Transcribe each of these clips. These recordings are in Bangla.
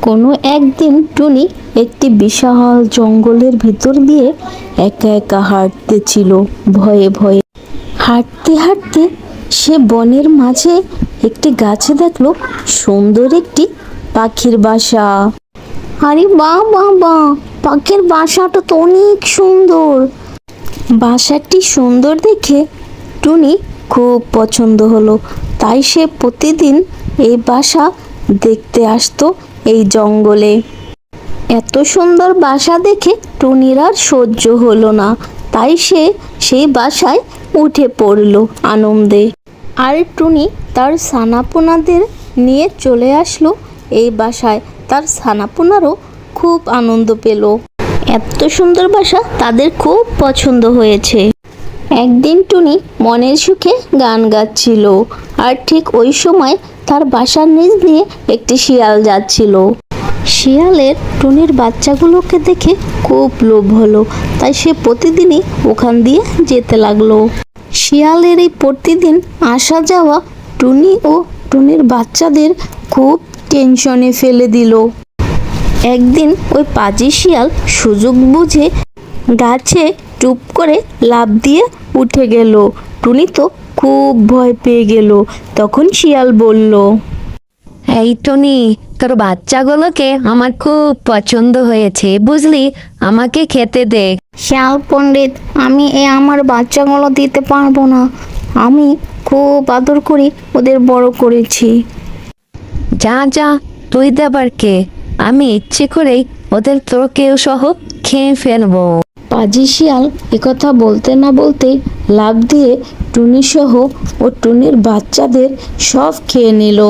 কোনো একদিন টুনি একটি বিশাল জঙ্গলের ভিতর দিয়ে একা একা হাঁটতেছিল, ভয়ে ভয়ে। হাঁটতে হাঁটতে সে বনের মাঝে একটি গাছে দেখল সুন্দর একটি পাখির বাসা। আরে বা বা বা, পাখির বাসাটা তো অনেক সুন্দর। বাসাটি সুন্দর দেখে টুনি খুব পছন্দ হলো। তাই সে প্রতিদিন এই বাসা দেখতে আসতো এই জঙ্গলে। এত সুন্দর বাসা দেখে টুনির আর সহ্য হলো না। তাই সে সেই বাসায় উঠে পড়ল আনন্দে। আর টুনি তার সানাপোনাদের নিয়ে চলে আসলো এই বাসায়। তার সানাপোনারও খুব আনন্দ পেল। এত সুন্দর বাসা তাদের খুব পছন্দ হয়েছে। একদিন টুনি মনের সুখে গান গাচ্ছিল। আর ঠিক ওই সময় তার বাসার নিচ দিয়ে একটি শিয়াল যাচ্ছিল। শিয়ালের টুনির বাচ্চাগুলোকে দেখে খুব লোভ হলো। তাই সে প্রতিদিনই ওখান দিয়ে যেতে লাগল। শিয়ালের এই প্রতিদিন আসা যাওয়া টুনি ও টুনির বাচ্চাদের খুব টেনশনে ফেলে দিল। একদিন ওই পাজি শিয়াল সুযোগ বুঝে গাছে টুপ করে লাফ দিয়ে উঠে গেল। টুনি তো খুব ভয় পেয়ে গেল। তখন শিয়াল বলল এই টুনি তোর বাচ্চাগুলোকে আমার খুব পছন্দ হয়েছে বুঝলি? আমাকে খেতে দে। শিয়াল পণ্ডিত আমি এ আমার বাচ্চাগুলো দিতে পারব না। আমি খুব আদর করে ওদের বড় করেছি। যা যা তুই দেবার কে? আমি ইচ্ছে করেই ওদের তোকেও সহ খেয়ে ফেলব। পাজি শিয়াল একথা বলতে না বলতে লাফ দিয়ে টুনি সহ ও টুনির বাচ্চাদের সব খেয়ে নিল।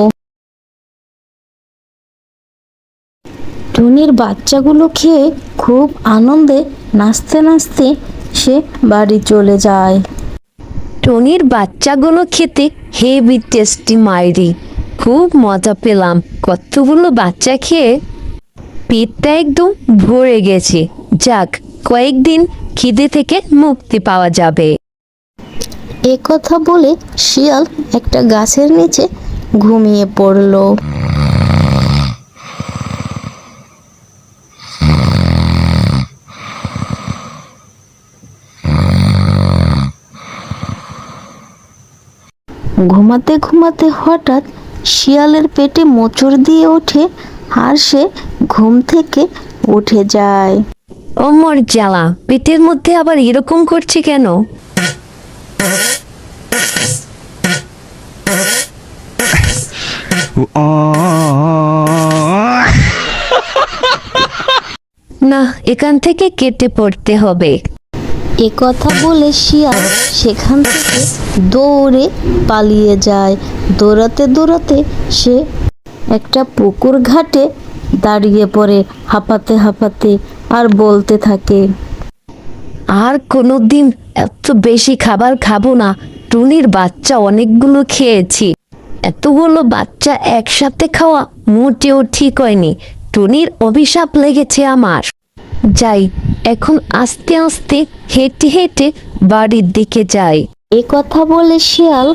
টুনির বাচ্চাগুলো খেয়ে খুব আনন্দে নাচতে নাচতে সে বাড়ি চলে যায়। টনির বাচ্চাগুলো খেতে হেভি টেস্টি মাইরি। খুব মজা পেলাম। কতগুলো বাচ্চা খেয়ে পেটটা একদম ভরে গেছে। যাক কয়েকদিন খিদে থেকে মুক্তি পাওয়া যাবে। এ কথা বলে শিয়াল একটা গাছের নিচে ঘুমিয়ে পড়ল। ঘুমাতে ঘুমাতে হঠাৎ শিয়ালের পেটে মোচড় দিয়ে ওঠে আর সে ঘুম থেকে উঠে যায়। ও মোর জ্বালা পেটের মধ্যে আবার এরকম করছে কেন? না, এখান থেকে কেটে পড়তে হবে। এ কথা বলে শিয়াল সেখান থেকে দৌড়ে পালিয়ে যায়। দৌড়াতে দৌড়াতে সে একটা পুকুর ঘাটে দাঁড়িয়ে পড়ে, হাঁপাতে হাঁপাতে। আর বলতে থাকে। আর কোনোদিন এত বেশি খাবার খাব না। টুনির বাচ্চা অনেকগুলো খেয়েছি। এতগুলো বাচ্চা একসাথে খাওয়া মোটেও ঠিক হয়নি। টুনির অভিশাপ লেগেছে আমার। যাই এখন আস্তে আস্তে হেঁটে হেঁটে বাড়ির দিকে যাই। এ কথা বলে শিয়াল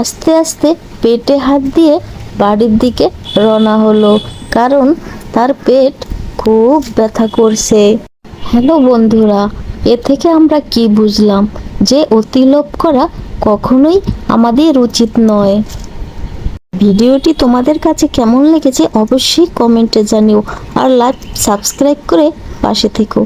আস্তে আস্তে পেটে হাত দিয়ে বাড়ির দিকে রওনা হলো। কারণ তার পেট খুব ব্যথা করছে। হ্যালো বন্ধুরা, এ থেকে আমরা কি বুঝলাম যে অতিলোভ করা কখনোই আমাদের উচিত নয়। ভিডিওটি তোমাদের কাছে কেমন লেগেছে অবশ্যই কমেন্টে জানিও আর লাইক, সাবস্ক্রাইব করে পাশে থেকো।